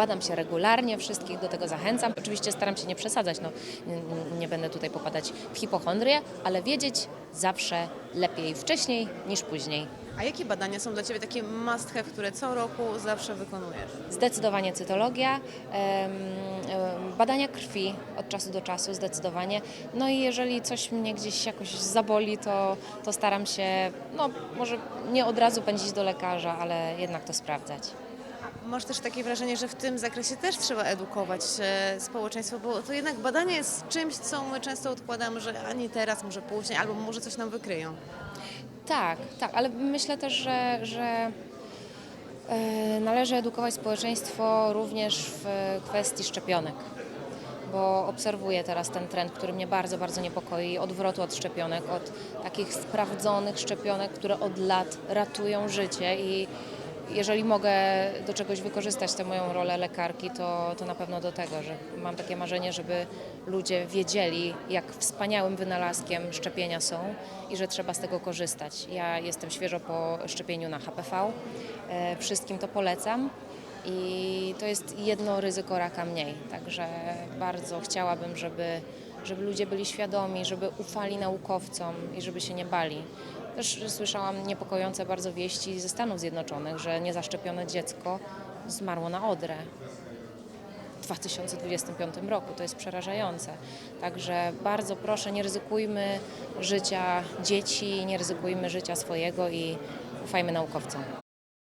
Badam się regularnie, wszystkich do tego zachęcam. Oczywiście staram się nie przesadzać, no, nie będę tutaj popadać w hipochondrię, ale wiedzieć zawsze lepiej wcześniej niż później. A jakie badania są dla Ciebie takie must have, które co roku zawsze wykonujesz? Zdecydowanie cytologia, badania krwi od czasu do czasu, zdecydowanie. No i jeżeli coś mnie gdzieś jakoś zaboli, to, to staram się, no może nie od razu pędzić do lekarza, ale jednak to sprawdzać. Masz też takie wrażenie, że w tym zakresie też trzeba edukować e, społeczeństwo, bo to jednak badanie jest czymś, co my często odkładamy, że ani teraz, może później, albo może coś nam wykryją. Tak, tak, ale myślę też, że, że e, należy edukować społeczeństwo również w kwestii szczepionek. Bo obserwuję teraz ten trend, który mnie bardzo, bardzo niepokoi, odwrotu od szczepionek, od takich sprawdzonych szczepionek, które od lat ratują życie i jeżeli mogę do czegoś wykorzystać tę moją rolę lekarki, to, to na pewno do tego, że mam takie marzenie, żeby ludzie wiedzieli, jak wspaniałym wynalazkiem szczepienia są i że trzeba z tego korzystać. Ja jestem świeżo po szczepieniu na HPV, e, wszystkim to polecam. I to jest jedno ryzyko raka mniej. Także bardzo chciałabym, żeby, żeby ludzie byli świadomi, żeby ufali naukowcom i żeby się nie bali. Też słyszałam niepokojące bardzo wieści ze Stanów Zjednoczonych, że niezaszczepione dziecko zmarło na odrę. W 2025 roku. To jest przerażające. Także bardzo proszę, nie ryzykujmy życia dzieci, nie ryzykujmy życia swojego i ufajmy naukowcom.